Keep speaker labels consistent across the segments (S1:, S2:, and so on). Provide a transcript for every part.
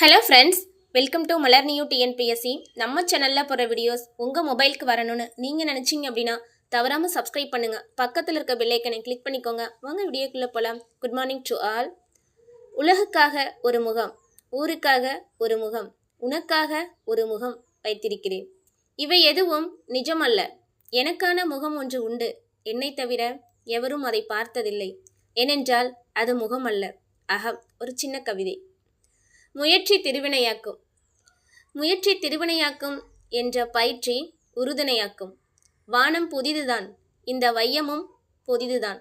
S1: Hello friends welcome to Malar new TNPSC நம்ம சேனலில் போகிற வீடியோஸ் உங்கள் மொபைலுக்கு வரணும்னு நீங்கள் நினச்சிங்க அப்படின்னா தவறாமல் சப்ஸ்கிரைப் பண்ணுங்கள் பக்கத்தில் இருக்க பெல்லைக்கனை கிளிக் பண்ணிக்கோங்க. வாங்க வீடியோக்குள்ளே போகலாம் குட் மார்னிங் டு ஆல் உலகுக்காக ஒரு முகம் ஊருக்காக ஒரு முகம் உனக்காக ஒரு முகம் வைத்திருக்கிறேன். இவை எதுவும் நிஜமல்ல. எனக்கான முகம் ஒன்று உண்டு. என்னை தவிர எவரும் அதை பார்த்ததில்லை. ஏனென்றால் அது முகம் அல்ல அகம் ஒரு சின்ன கவிதை. முயற்சி திருவினையாக்கும். முயற்சி திருவினையாக்கும் என்ற பயிற்சி உறுதுணையாக்கும். வானம் புதிதுதான் இந்த வையமும் புதிதுதான்.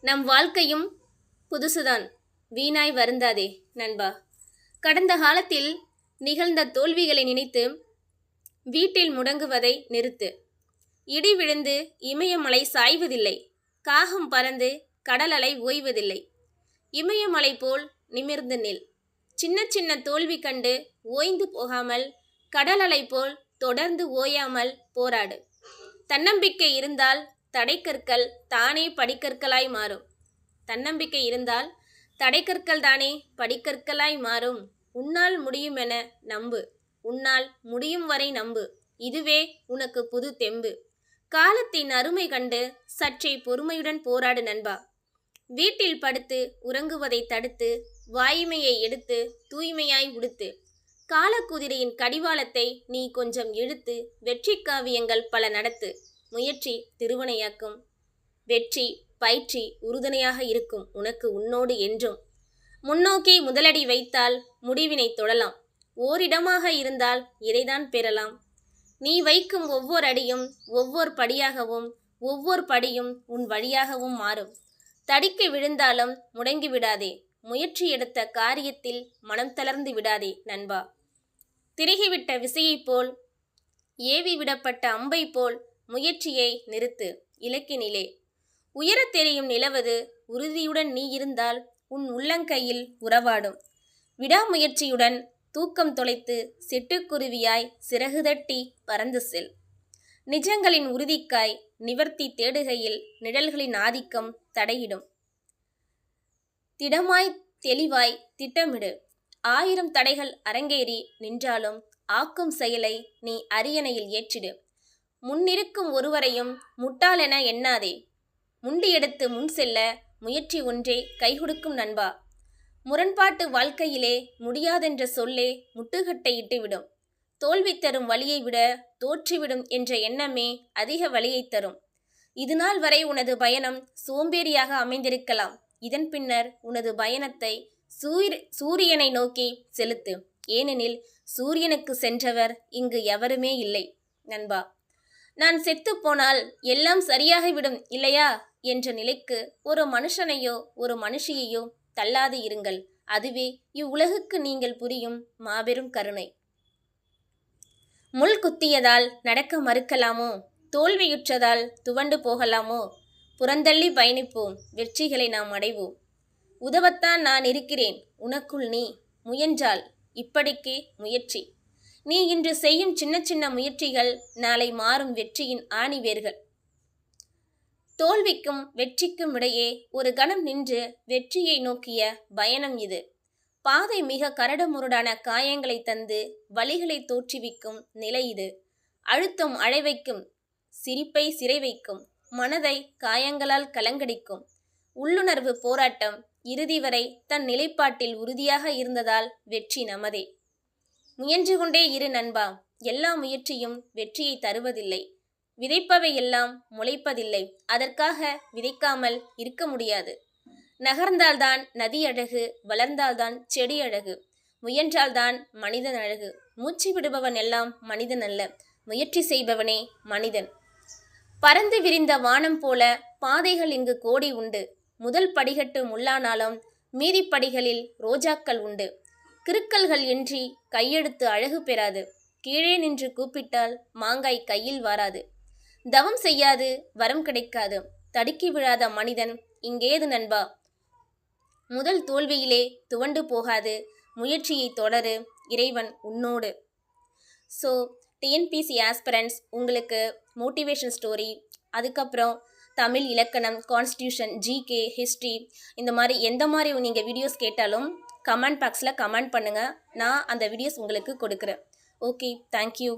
S1: நம் வாழ்க்கையும் புதுசுதான் வீணாய் வருந்தாதே நண்பா. கடந்த காலத்தில் நிகழ்ந்த தோல்விகளை நினைத்து வீட்டில் முடங்குவதை நிறுத்து. இடி விழுந்து இமயமலை சாய்வதில்லை காகம் பறந்து கடல் அலை ஓய்வதில்லை. இமயமலை போல் நிமிர்ந்து நில். சின்ன சின்ன தோல்வி கண்டு ஓய்ந்து போகாமல் கடல் அலை போல் தொடர்ந்து ஓயாமல் போராடு. தன்னம்பிக்கை இருந்தால் தடைக்கற்கள் தானே படிக்கற்களாய் மாறும். தன்னம்பிக்கை இருந்தால் தடைக்கற்கள் தானே படிக்கற்களாய் மாறும். உன்னால் முடியும் என நம்பு. உன்னால் முடியும் வரை நம்பு. இதுவே உனக்கு புது தெம்பு. காலத்தின் அருமை கண்டு சற்றே பொறுமையுடன் போராடு நண்பா. வீட்டில் படுத்து உறங்குவதை தடுத்து வாய்மையை எடுத்து தூய்மையாய் உடுத்து. காலக்குதிரையின் கடிவாளத்தை நீ கொஞ்சம் இழுத்து வெற்றி காவியங்கள் பல நடத்து. முயற்சி திருவனையாக்கும். வெற்றி பயிற்சி உறுதுணையாக இருக்கும் உனக்கு உன்னோடு என்றும். முன்னோக்கி முதலடி வைத்தால் முடிவினை தொடலாம். ஓரிடமாக இருந்தால் இதைதான் பெறலாம். நீ வைக்கும் ஒவ்வொரு அடியும் ஒவ்வொரு படியாகவும் ஒவ்வொரு படியும் உன் வழியாகவும் மாறும். தடிக்க விழுந்தாலும் முடங்கி விடாதே. முயற்சி எடுத்த காரியத்தில் மனம் தளர்ந்து விடாதே நண்பா. திருகிவிட்ட விசையைப் போல் ஏவி விடப்பட்ட அம்பை போல் முயற்சியை நிறுத்து இலக்கினிலே. உயரத் தெரியும் நிலவது உறுதியுடன் நீ இருந்தால் உன் உள்ளங்கையில் உறவாடும். விடாமுயற்சியுடன் தூக்கம் தொலைத்து சிட்டுக்குருவியாய் சிறகு தட்டி பறந்து செல். நிஜங்களின் உறுதிக்காய் நிவர்த்தி தேடுகையில் நிழல்களின் ஆதிக்கம் தடையிடும். திடமாய் தெளிவாய் திட்டமிடு. ஆயிரம் தடைகள் அரங்கேறி நின்றாலும் ஆக்கும் செயலை நீ அரியணையில் ஏற்றிடு. முன்னிருக்கும் ஒருவரையும் முட்டாளென எண்ணாதே. முண்டி எடுத்து முன் செல்ல முயற்சி ஒன்றே கைகொடுக்கும் நண்பா. முரண்பாட்டு வாழ்க்கையிலே முடியாதென்ற சொல்லே முட்டுக்கட்டை இட்டுவிடும். தோல்வி தரும் வழியை விட தோற்றிவிடும் என்ற எண்ணமே அதிக வழியை தரும். இதுநாள் வரை உனது பயணம் சோம்பேறியாக அமைந்திருக்கலாம். இதன் பின்னர் உனது பயணத்தை சூர் சூரியனை நோக்கி செலுத்து. ஏனெனில் சூரியனுக்கு சென்றவர் இங்கு எவருமே இல்லை. நண்பா நான் செத்து போனால் எல்லாம் சரியாகிவிடும் இல்லையா? என்ற நிலைக்கு ஒரு மனுஷனையோ ஒரு மனுஷியையோ தள்ளாது இருங்கள். அதுவே இவ்வுலகுக்கு நீங்கள் புரியும் மாபெரும் கருணை. முள் குத்தியதால் நடக்க மறுக்கலாமோ? தோல்வியுற்றதால் துவண்டு போகலாமோ? புறந்தள்ளி பயணிப்போம். வெற்றிகளை நாம் அடைவோம். உதவத்தான் நான் இருக்கிறேன். உனக்குள் நீ முயன்றால் இப்படிக்கே முயற்சி. நீ இன்று செய்யும் சின்ன சின்ன முயற்சிகள் நாளை மாறும் வெற்றியின் ஆணிவேர்கள். தோல்விக்கும் வெற்றிக்கும் இடையே ஒரு கணம் நின்று வெற்றியை நோக்கிய பயணம் இது. பாதை மிக கரடுமுரடான காயங்களை தந்து வழிகளை தோற்றுவிக்கும் நிலை இது. அழுத்தம் அழைவைக்கும் சிரிப்பை சிறை வைக்கும் மனதை காயங்களால் கலங்கடிக்கும். உள்ளுணர்வு போராட்டம் இறுதி வரை தன் நிலைப்பாட்டில் உறுதியாக இருந்ததால் வெற்றி நமதே. முயன்று கொண்டே இரு நண்பா எல்லா முயற்சியும் வெற்றியை தருவதில்லை. விதைப்பவை எல்லாம் முளைப்பதில்லை. அதற்காக விதைக்காமல் இருக்க முடியாது. நகர்ந்தால்தான் நதி அழகு வளர்ந்தால்தான் செடி அழகு. முயன்றால்தான் மனிதன் அழகு. மூச்சு விடுபவன் எல்லாம் மனிதன் அல்ல. முயற்சி செய்பவனே மனிதன். பறந்து விரிந்த வானம் போல பாதைகள் இங்கு கோடி உண்டு. முதல் படிகட்டு முள்ளானாலும் மீதி படிகளில் ரோஜாக்கள் உண்டு. கிருக்கல்கள் இன்றி கையெடுத்து அழகு பெறாது. கீழே நின்று கூப்பிட்டால் மாங்காய் கையில் வாராது. தவம் செய்யாது வரம் கிடைக்காது. தடுக்கி விழாத மனிதன் இங்கேது நண்பா? முதல் தோல்வியிலே துவண்டு போகாது. முயற்சியை தொடரு இறைவன் உன்னோடு. ஸோ டிஎன்பிசி ஆஸ்பிரண்ட்ஸ் உங்களுக்கு மோட்டிவேஷன் ஸ்டோரி அதுக்கப்புறம் தமிழ் இலக்கணம் கான்ஸ்டியூஷன் ஜிகே ஹிஸ்ட்ரி இந்த மாதிரி எந்த மாதிரி நீங்கள் வீடியோஸ் கேட்டாலும் கமெண்ட் பாக்ஸில் கமெண்ட் பண்ணுங்கள் நான் அந்த வீடியோஸ் உங்களுக்கு கொடுக்குறேன். Okay thank you